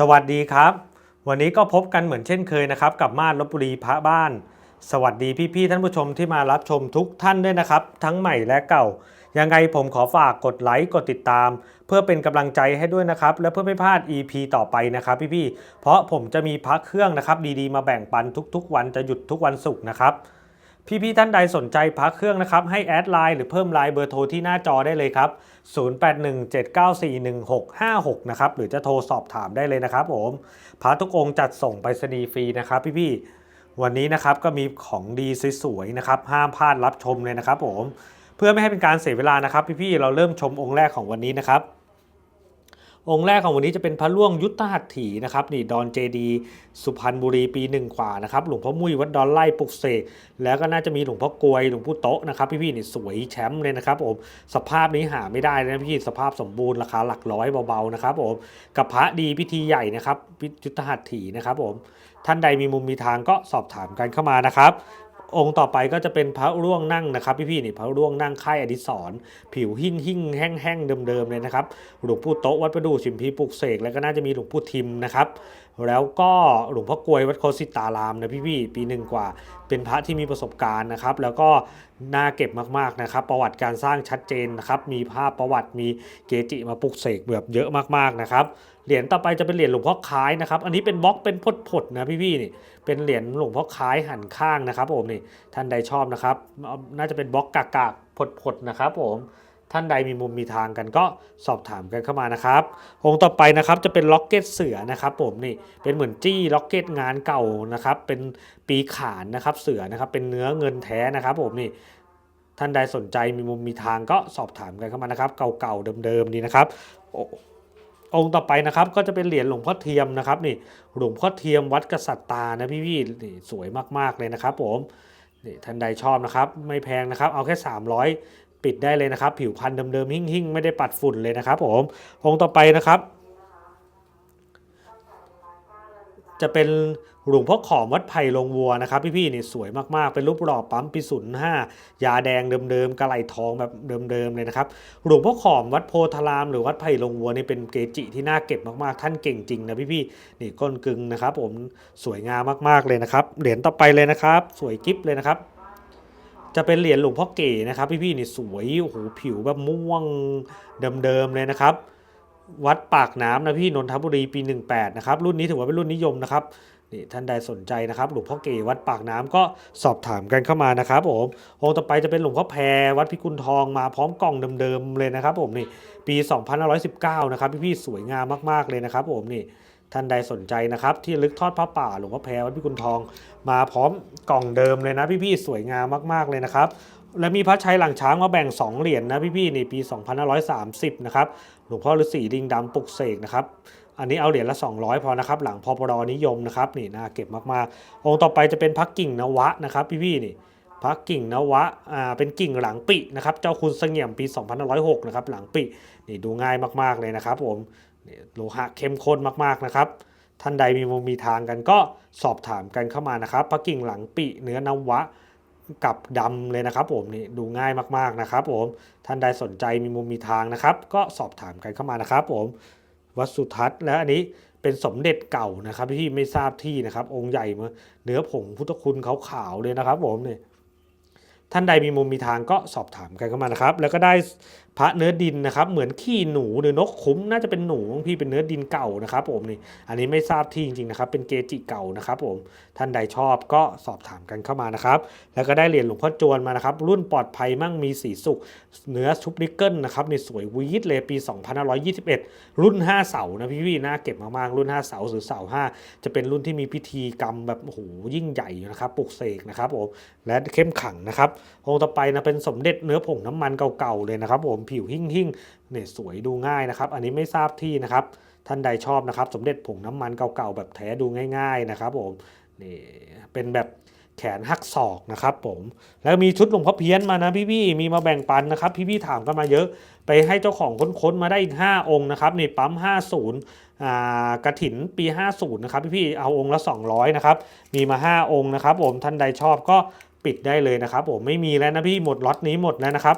สวัสดีครับ วันนี้ก็พบกันเหมือนเช่นเคยนะครับ กับมาดลบบุรีพระบ้าน สวัสดีพี่ๆท่านผู้ชมที่มารับชมทุกท่านด้วยนะครับ ทั้งใหม่และเก่า ยังไงผมขอฝากกดไลค์กดติดตาม เพื่อเป็นกำลังใจให้ด้วยนะครับ และเพื่อไม่พลาด EP ต่อไปนะครับพี่ๆเพราะผมจะมีพักเครื่องนะครับ ดีๆมาแบ่งปันทุก ๆ วันจะหยุดทุกวันศุกร์นะครับ พี่ๆท่านใดสนใจพักเครื่องนะครับ ให้แอดไลน์หรือเพิ่มไลน์เบอร์โทรที่หน้าจอได้เลยครับ 0817941656 นะครับ หรือจะโทรสอบถามได้เลยนะครับผมพระทุกองค์จัดส่งไปรษณีย์ฟรีนะครับพี่ๆวันนี้นะครับก็มีของดีสวยๆนะครับ ห้ามพลาดรับชมเลยนะครับผม เพื่อไม่ให้เป็นการเสียเวลานะครับ พี่ๆเราเริ่มชมองค์แรกของวันนี้นะครับ องค์แรกของวันนี้จะเป็นพระล่วงยุทธหัตถีนะครับนี่ดอนเจดีสุพรรณบุรีปีหนึ่งขวานะครับหลวงพ่อมุ้ยวัดดอนไล่ปุกเสกแล้วก็น่าจะมีหลวงพ่อกลวยหลวงพ่อโต๊ะนะครับพี่ๆนี่สวยแชมป์เลยนะครับผมสภาพนี้หาไม่ได้เลยนะพี่สภาพสมบูรณ์ราคาหลักร้อยเบาๆนะครับผมกับพระดีพิธีใหญ่นะครับยุทธหัตถีนะครับผมท่านใดมีมุมมีทางก็สอบถามกันเข้ามานะครับ องค์ต่อไปก็จะเป็นพระร่วงนั่งนะครับพี่ๆนี่พระร่วงนั่งค่ายอดิศรผิวหิ้งหิ้งแห้งแห้งเดิมๆเลยนะครับหลวงปู่โต๊ะวัดประดู่ชิมพีปลุกเสกแล้วก็น่าจะมีหลวงปู่ทิมนะครับ แล้วก็หลวงพ่อกลวยวัดโคสิตารามนะพี่ๆปีหนึ่งกว่า เป็นพระที่มีประสบการณ์นะครับ แล้วก็น่าเก็บมากๆนะครับ ประวัติการสร้างชัดเจนนะครับ มีภาพประวัติมีเกจิมาปลุกเสกแบบเยอะมากๆนะครับเหรียญต่อไปจะเป็นเหรียญหลวงพ่อคล้ายนะครับ อันนี้เป็นบล็อกเป็นพดๆนะพี่ๆนี่ เป็นเหรียญหลวงพ่อคล้ายหันข้างนะครับผมนี่ท่านใดชอบนะครับ น่าจะเป็นบล็อกกากๆพดๆนะครับผม ท่านใดมีมุมมีทางกันก็สอบถามกันเข้ามานะครับ องค์ต่อไปนะครับจะเป็นล็อกเก็ตเสือนะครับ ผมนี่เป็นเหมือนจี้ล็อกเก็ตงานเก่านะครับ เป็นปีขานนะครับเสือนะครับ เป็นเนื้อเงินแท้นะครับ ผมนี่ท่านใดสนใจมีมุมมีทางก็สอบถามกันเข้ามานะครับ เก่าๆเดิมๆนี่นะครับอองค์ต่อไปนะครับก็จะเป็นเหรียญหลวงพ่อเทียมนะครับนี่หลวงพ่อเทียมวัดกษัตริย์ตานะพี่ๆนี่สวยมากๆเลยนะครับ ผมนี่ท่านใดชอบนะครับ ไม่แพงนะครับ เอาแค่300 ปิดได้เลยนะครับ ผิวพันธุ์เดิมๆหิ่งๆ ไม่ได้ปัดฝุ่นเลยนะครับผมองค์ต่อไปนะครับ จะเป็นหลวงพ่อขอมวัดไผ่ลงวัวนะครับ พี่ๆนี่สวยมากๆ เป็นรูปหล่อปั๊มปิสุนห้ายาแดงเดิมๆกระไหลทองแบบเดิมๆเลยนะครับหลวงพ่อขอมวัดโพธาราม หรือวัดไผ่ลงวัวนี่เป็นเกจิที่น่าเก็บมากๆ ท่านเก่งจริงนะพี่ๆนี่ก้นกึ่งนะครับ ผมสวยงามมากๆเลยนะครับ เหรียญต่อไปเลยนะครับ สวยกิ๊บเลยนะครับ จะเป็นเหรียญหลวงพ่อเก๋นะครับพี่ๆนี่สวยโอ้โหผิวแบบม่วงเดิมๆเลยนะครับ วัดปากน้ำนะพี่นนทบุรีปี 18นะครับรุ่นนี้ถือว่าเป็นรุ่นนิยมนะครับนี่ท่านใดสนใจนะครับ หลวงพ่อเก๋วัดปากน้ำก็สอบถามกันเข้ามานะครับผมองค์ต่อไปจะเป็นหลวงพ่อแพรวัดพิกุลทองมาพร้อมกล่องเดิมๆเลยนะครับผมนี่ปี 2519 นะครับพี่ๆสวยงามมากๆเลยนะครับผมนี่ ท่านใดสนใจนะครับ ที่ลึกทอดพระป่าหลวงพ่อแพรวัดพิกุลทอง มาพร้อมกล่องเดิมเลยนะพี่ๆสวยงามมากๆเลยนะครับและมีพระชัยหลังช้างมาแบ่ง 2 เหรียญนะพี่ๆในปี 2530 นะครับหลวงพ่อฤาษีดิงดำปลุกเสกนะครับอันนี้เอาเหรียญละ 200 พอนะครับ หลังพปรนิยมนะครับนี่น่าเก็บมากๆ องค์ต่อไปจะเป็นพระกิ่งนวะนะครับ พี่ๆนี่พระกิ่งนวะอ่าเป็นกิ่งหลังปีนะครับ เจ้าคุณเสงี่ยมปี 2506 นะครับ หลังปีนี่ดูง่ายมากๆเลยนะครับผม โลหะเข้มข้นมากๆนะครับ ท่านใดมีมุมมีทางกันก็สอบถามกันเข้ามานะครับพระกิ่งหลังปีเนื้อนวะกับดำเลยนะครับผมนี่ดูง่ายมากๆนะครับผมท่านใดสนใจมีมุมมีทางนะครับ ก็สอบถามกันเข้ามานะครับผมวัดสุทัศน์และอันนี้เป็นสมเด็จเก่านะครับที่ไม่ทราบที่นะครับ องค์ใหญ่มาเนื้อผงพุทธคุณขาวๆเลยนะครับผมนี่ ท่านใดมีมุมมีทางก็สอบถามกันเข้ามานะครับ แล้วก็ได้พระเนื้อดินนะครับ เหมือนขี้หนูหรือนกคุ้มน่าจะเป็นหนูพี่เป็นเนื้อดินเก่านะครับ ผมนี่ อันนี้ไม่ทราบที่จริงๆนะครับ เป็นเกจิเก่านะครับ ผม ท่านใดชอบก็สอบถามกันเข้ามานะครับ แล้วก็ได้เหรียญหลวงพ่อจวนมานะครับ รุ่นปลอดภัยมั่งมีสีสุขเนื้อชุบนิกเกิลนะครับในสวยวีดเลยปี 2521 รุ่น 5 เสานะพี่พี่ๆน่าเก็บมากๆรุ่น 5 เสาหรือเสา5จะเป็นรุ่นที่มีพิธีกรรมแบบโอ้โหยิ่งใหญ่นะครับปลุกเสกนะครับผมและเข้มขังนะครับองค์ต่อไปนะเป็นสมเด็จเนื้อผงน้ำมันเก่าๆเลยนะครับผมผิวหิ่งหิ่งๆเนี่ยสวยดูง่ายนะครับ อันนี้ไม่ทราบที่นะครับท่านใดชอบนะครับ สมเด็จผงน้ำมันเก่าๆแบบแท้ดูง่าย ๆนะครับผมนี่เป็นแบบแขนหักศอกนะครับผมแล้วมีชุดหลวงพ่อเพี้ยนมานะพี่ๆมีมาแบ่งปันนะครับ พี่ๆถามกันมาเยอะ ไปให้เจ้าของค้นๆมาได้อีก 5 องค์นะครับนี่ปั๊ม 50อ่ากระถินปี 50 นะครับพี่ๆเอาองค์ละ 200 นะครับ มีมา 5 องค์นะครับผมท่านใดชอบก็ ปิดได้เลยนะครับผมไม่มีแล้วนะพี่หมดล็อตนี้หมดแล้วนะครับ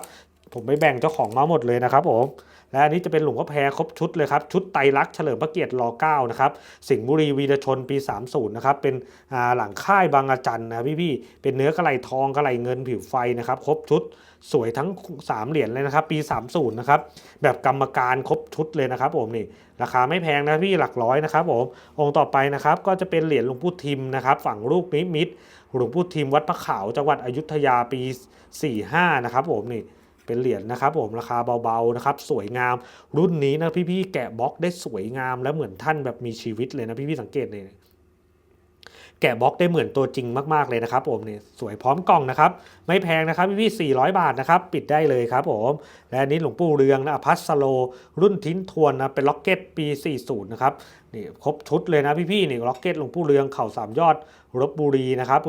ผมไปแบ่งเจ้าของมาหมดเลยนะครับผม และอันนี้จะเป็นหลวงพ่อแพรครบชุดเลยครับ ชุดไตรลักษณ์เฉลิมพระเกียรติร9นะครับ สิงห์บุรีวีรชนปี 30 นะครับ เป็นหลังค่ายบางอาจันนะพี่ๆ เป็นเนื้อกระไหลทองกระไหลเงินผิวไฟนะครับ ครบชุดสวยทั้ง 3 เหรียญเลยนะครับ ปี 30 นะครับ แบบกรรมการครบชุดเลยนะครับผมนี่ ราคาไม่แพงนะพี่หลักร้อยนะครับผม องค์ต่อไปนะครับก็จะเป็นเหรียญหลวงปู่ทิมนะครับ ฝั่งลูกนิมิตหลวงปู่ทิมวัดพระขาวจังหวัดอยุธยาปี 45 นะครับผมนี่ เป็นเหรียญนะครับผมราคาเบาๆนะครับสวยงามรุ่นนี้นะพี่ๆแกะบล็อกได้สวยงาม แล้วเหมือนท่านแบบมีชีวิตเลยนะพี่ๆสังเกตเลยแกะบล็อกได้เหมือนตัวจริงมากๆเลยนะครับผมนี่สวยพร้อมกล่องนะครับ ไม่แพงนะครับพี่ๆ400 บาทนะครับ ปิดได้เลยครับผมและนี้หลวงปู่เรืองนะพัสโล รุ่นทิ้นทวนนะเป็นล็อกเก็ตปี 40 นะครับนี่ครบชุดเลยนะพี่ๆนี่ล็อกเก็ตหลวงปู่เรืองเข่าสามยอดลบบุรีนะครับ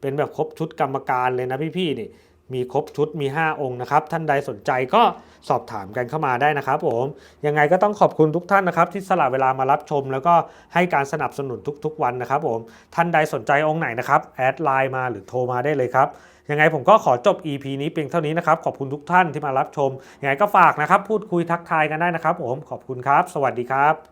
เป็นแบบครบชุดกรรมการเลยนะพี่ๆนี่ มีครบชุดมี 5 องค์นะครับ ท่านใดสนใจก็สอบถามกันเข้ามาได้นะครับผมยังไงก็ต้องขอบคุณทุกท่านนะครับ ที่สละเวลามารับชม แล้วก็ให้การสนับสนุนทุกๆ วันนะครับผมท่านใดสนใจองค์ไหนนะครับแอดไลน์มาหรือโทรมาได้เลยครับยังไงผมก็ขอจบ EP นี้เพียงเท่านี้นะครับ ขอบคุณทุกท่านที่มารับชมยังไงก็ฝากนะครับ พูดคุยทักทายกันได้นะครับผมขอบคุณครับ สวัสดีครับ